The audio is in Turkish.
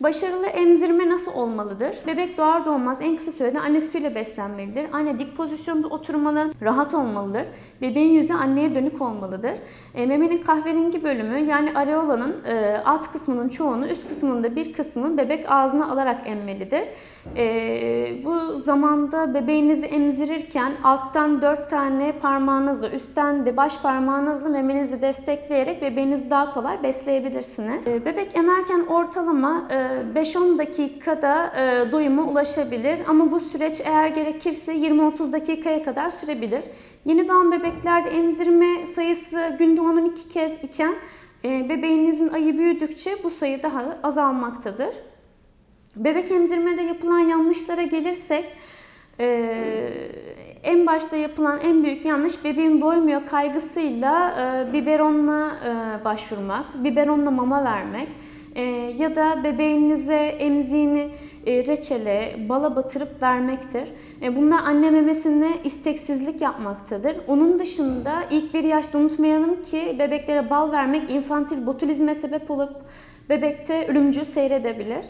Başarılı emzirme nasıl olmalıdır? Bebek doğar doğmaz en kısa sürede anne sütüyle beslenmelidir. Anne dik pozisyonda oturmalı, rahat olmalıdır. Bebeğin yüzü anneye dönük olmalıdır. E, memenin kahverengi bölümü yani areolanın e, alt kısmının çoğunu, üst kısmında bir kısmını bebek ağzına alarak emmelidir. E, bu zamanda bebeğinizi emzirirken alttan dört tane parmağınızla, üstten de baş parmağınızla memenizi destekleyerek bebeğinizi daha kolay besleyebilirsiniz. E, bebek emerken ortalama e, 5-10 dakikada e, doyuma ulaşabilir ama bu süreç eğer gerekirse 20-30 dakikaya kadar sürebilir. Yeni doğan bebeklerde emzirme sayısı günde 10-12 kez iken e, bebeğinizin ayı büyüdükçe bu sayı daha azalmaktadır. Bebek emzirmede yapılan yanlışlara gelirsek ee, en başta yapılan en büyük yanlış bebeğim doymuyor kaygısıyla e, biberonla e, başvurmak, biberonla mama vermek e, ya da bebeğinize emziğini e, reçele, bala batırıp vermektir. E, bunlar anne memesine isteksizlik yapmaktadır. Onun dışında ilk bir yaşta unutmayalım ki bebeklere bal vermek infantil botulizme sebep olup bebekte ölümcül seyredebilir.